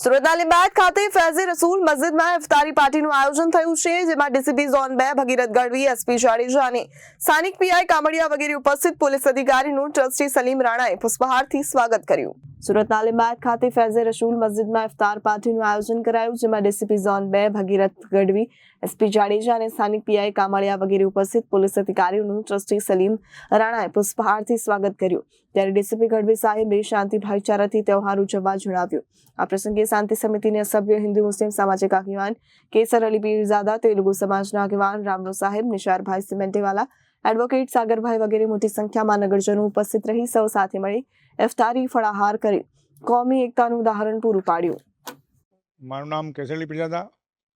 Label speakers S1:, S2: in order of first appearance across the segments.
S1: સુરતના લીંબાયત ખાતે ફૈઝે રસૂલ મસ્જિદમાં ઇફતારી પાર્ટીનું આયોજન થયું છે, જેમાં ડીસીપી ઝોન બે ભગીરથ ગઢવી, એસપી જાડેજા અને સ્થાનિક પીઆઈ કામડિયા વગેરે ઉપસ્થિત પોલીસ અધિકારીનું ટ્રસ્ટી સલીમ રાણાએ પુષ્પહારથી સ્વાગત કર્યું. સુરતના લીંબાયત ખાતે ફૈઝે રસૂલ મસ્જિદમાં ઇફતાર પાર્ટીનું આયોજન કરાયું, જેમાં ડીસીપી ઝોન બે, ભગીરથ ગઢવી, એસપી જાડેજા અને સ્થાનિક પીઆઈ કામાળિયા વગેરે ઉપસ્થિત પોલીસ અધિકારીઓનું ટ્રસ્ટી સલીમ રાણાએ પુષ્પહારથી સ્વાગત કર્યું. ત્યારે ડીસીપી ગઢવી સાહેબે શાંતિ ભાઈચારાથી તહેવાર ઉજવવા જણાવ્યું. આ પ્રસંગે શાંતિ સમિતિના સભ્ય હિન્દુ મુસ્લિમ સામાજિક આગેવાન કેસર અલી પીરઝાદા, તેલુગુ સમાજના આગેવાન રામનો સાહેબ, નિશારભાઈ સિમેન્ટેવાલા એડવોકેટ સાગરભાઈ વગેરે મોટી સંખ્યામાં નગરજનો ઉપસ્થિત રહી સૌ સાથે મળી ઇફતારી ફળાહાર કરી. કોમી એકતાનું ઉદાહરણ પૂરું પાડ્યું.
S2: મારું નામ કેસરલી પ્રજાદા,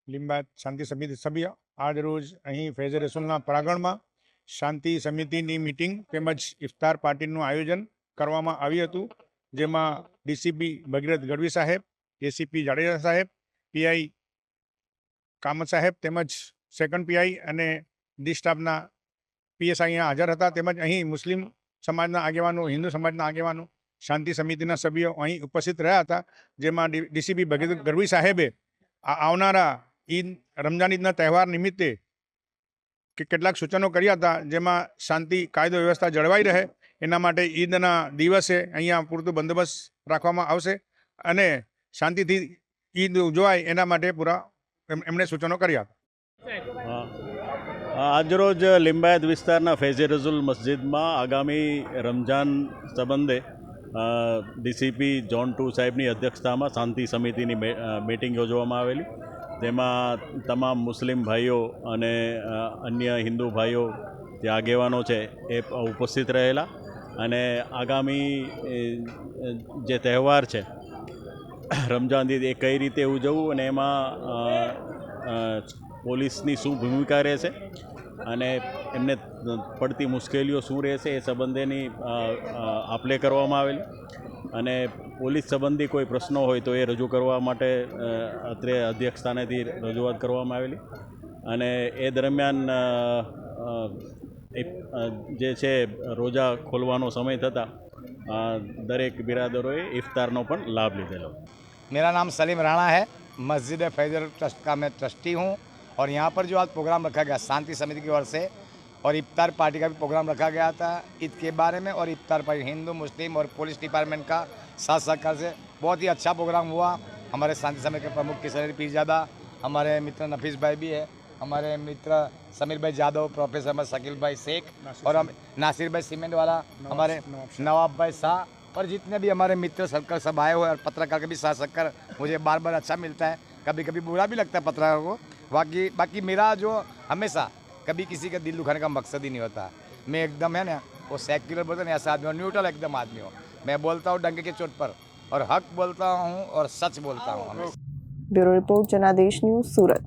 S2: લિંબાયત શાંતિ સમિતિ સભ્ય. આજ રોજ અહીં ફેઝ રસુલના પ્રાંગણમાં શાંતિ સમિતિની મિટિંગ તેમજ ઇફતાર પાર્ટીનું આયોજન કરવામાં આવ્યું હતું, જેમાં ડીસીપી ભગીરથ ગઢવી સાહેબ, એસીપી જાડેજા સાહેબ, પીઆઈ કામત સાહેબ તેમજ સેકન્ડ પીઆઈ અને ડી સ્ટાફના પીએસ અહીંયા હાજર હતા. તેમજ અહીં મુસ્લિમ સમાજના આગેવાનો હિન્દુ સમાજના આગેવાનો શાંતિ સમિતિના સભ્યો અહીં ઉપસ્થિત રહ્યા હતા. જેમાં ડીસીપી ભગીરથ ગરવી સાહેબે આ આવનારા ઈદ રમજાન ઈદના તહેવાર નિમિત્તે કે કેટલાક સૂચનો કર્યા હતા. જેમાં શાંતિ કાયદો વ્યવસ્થા જળવાઈ રહે. એના માટે ઈદના દિવસે અહીંયા પૂરતું બંદોબસ્ત રાખવામાં આવશે અને શાંતિથી ઈદ ઉજવાય એના માટે પૂરા એમણે સૂચનો કર્યા હતા.
S3: હા. આજરોજ લિંબાયત વિસ્તારના ફેઝેરઝુલ મસ્જિદમાં આગામી રમજાન સંબંધે ડીસીપી જોન ટુ સાહેબની અધ્યક્ષતામાં શાંતિ સમિતિની મીટિંગ યોજવામાં આવેલી. તેમાં તમામ મુસ્લિમ ભાઈઓ અને અન્ય હિન્દુ ભાઈઓ જે આગેવાનો છે એ ઉપસ્થિત રહેલા અને આગામી જે તહેવાર છે રમજાન દીદ એ કઈ રીતે ઉજવવું અને એમાં પોલીસની શું ભૂમિકા રહેશે અને એમને પડતી મુશ્કેલીઓ શું રહેશે એ સંબંધેની આપલે કરવામાં આવેલી. અને પોલીસ સંબંધી કોઈ પ્રશ્નો હોય તો એ રજૂ કરવા માટે અત્રે અધ્યક્ષ સ્થાનેથી રજૂઆત કરવામાં આવેલી. અને એ દરમિયાન જે છે રોજા ખોલવાનો સમય થતાં દરેક બિરાદરોએ ઇફતારનો પણ લાભ લીધેલો.
S4: મેરા નામ સલીમ રાણા હૈ. મસ્જિદ ફૈઝલ ટ્રસ્ટ કા મેં ટ્રસ્ટી હું. और यहाँ पर जो आज प्रोग्राम रखा गया शांति समिति की ओर से और इफ्तार पार्टी का भी प्रोग्राम रखा गया था ईद के बारे में और इफ्तार पार्टी हिंदू मुस्लिम और पुलिस डिपार्टमेंट का साथ सहकार से बहुत ही अच्छा प्रोग्राम हुआ। हमारे शांति समिति के प्रमुख किशन पीरजादा हमारे मित्र नफीस भाई भी है हमारे मित्र समीर भाई जादव प्रोफेसर अहमद शकील भाई शेख और हम नासिर भाई सीमेंट वाला हमारे नवाब भाई शाह और जितने भी हमारे मित्र सर्कल सब आए हुए और पत्रकार के भी साथ सक्कर मुझे बार बार अच्छा मिलता है। कभी कभी बुरा भी लगता है पत्रकार को बाकी बाकी मेरा जो हमेशा कभी किसी का दिल दुखाने का मकसद ही नहीं होता। मैं एकदम है ना वो सेक्युलर बोलते ना ऐसा आदमी हूँ न्यूट्रल एकदम आदमी हो। मैं बोलता हूँ डंगे के चोट पर और हक बोलता हूँ और सच बोलता हूँ
S1: bureau report Janadesh news Surat.